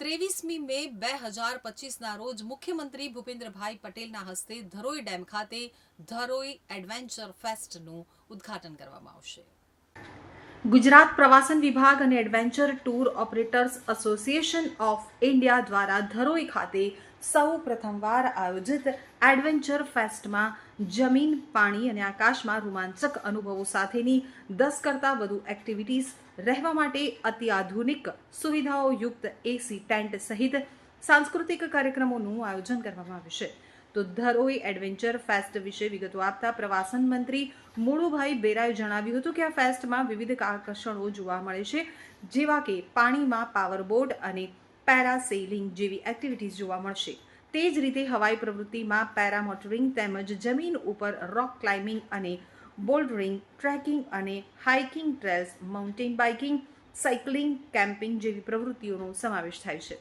વીસમી મે બે હજાર પચીસના રોજ મુખ્યમંત્રી ભૂપેન્દ્રભાઈ પટેલના હસ્તે ધરોઈ ડેમ ખાતે ધરોઈ એડવેન્ચર ફેસ્ટનું ઉદ્ઘાટન કરવામાં આવશે. ગુજરાત પ્રવાસન વિભાગ અને adventure tour operators association of India દ્વારા ધરોઈ ખાતે સૌ પ્રથમવાર આયોજિત એડવેન્ચર ફેસ્ટમાં જમીન, પાણી અને આકાશમાં રોમાંચક અનુભવો સાથેની દસ કરતાં વધુ એક્ટિવિટીઝ રહેવા માટે અત્યાધુનિક સુવિધાઓ યુક્ત એસી ટેન્ટ સહિત સાંસ્કૃતિક કાર્યક્રમોનું આયોજન કરવામાં આવ્યું છે. તો ધરોઈ એડવેન્ચર ફેસ્ટ વિશે વિગતો આપતા પ્રવાસન મંત્રી મોડુભાઈ બેરાએ જણાવ્યું હતું કે આ ફેસ્ટમાં વિવિધ આકર્ષણો જોવા મળે છે, જેવા કે પાણીમાં પાવરબોટ અને પેરાસેલિંગ જેવી એક્ટિવિટીઝ જોવા મળશે. તે જ રીતે હવાઈ પ્રવૃત્તિમાં પેરામોટરિંગ તેમજ જમીન ઉપર રોક ક્લાઇમ્બિંગ અને બોલ્ડરિંગ, ટ્રેકિંગ અને hiking trails, mountain biking, cycling, camping જેવી પ્રવૃત્તિઓનો સમાવેશ થાય છે.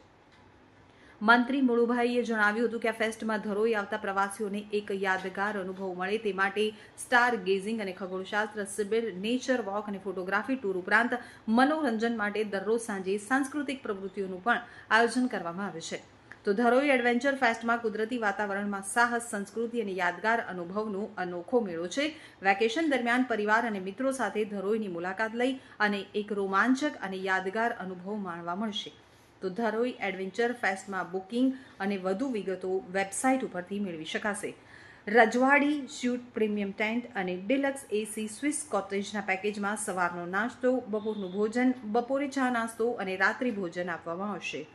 મંત્રી મુળુભાઈએ જણાવ્યું હતું કે આ ફેસ્ટમાં ધરોઈ આવતા પ્રવાસીઓને એક યાદગાર અનુભવ મળે તે માટે સ્ટાર ગેઝિંગ અને ખગોળશાસ્ત્ર શિબિર નેચર વોક અને ફોટોગ્રાફી ટૂર ઉપરાંત મનોરંજન માટે દરરોજ સાંજે સાંસ્કૃતિક પ્રવૃત્તિઓનું પણ આયોજન કરવામાં આવે છે. તો ધરોઈ એડવેન્ચર ફેસ્ટમાં કુદરતી વાતાવરણમાં સાહસ, સંસ્કૃતિ અને યાદગાર અનુભવનો અનોખો મેળો છે. વેકેશન દરમિયાન પરિવાર અને મિત્રો સાથે ધરોઈની મુલાકાત લઈ અને એક રોમાંચક અને યાદગાર અનુભવ માણવા મળશે. તો ધરોઈ એડવેન્ચર ફેસ્ટમાં બુકિંગ અને વધુ વિગતો વેબસાઇટ ઉપરથી મેળવી શકાશે. રજવાડી શ્યુટ પ્રીમિયમ ટેન્ટ અને ડિલક્સ એસી સ્વિસ કોટેજના પેકેજમાં સવારનો નાસ્તો, બપોરનું ભોજન, બપોરે ચા નાસ્તો અને રાત્રિ ભોજન આપવામાં આવશે.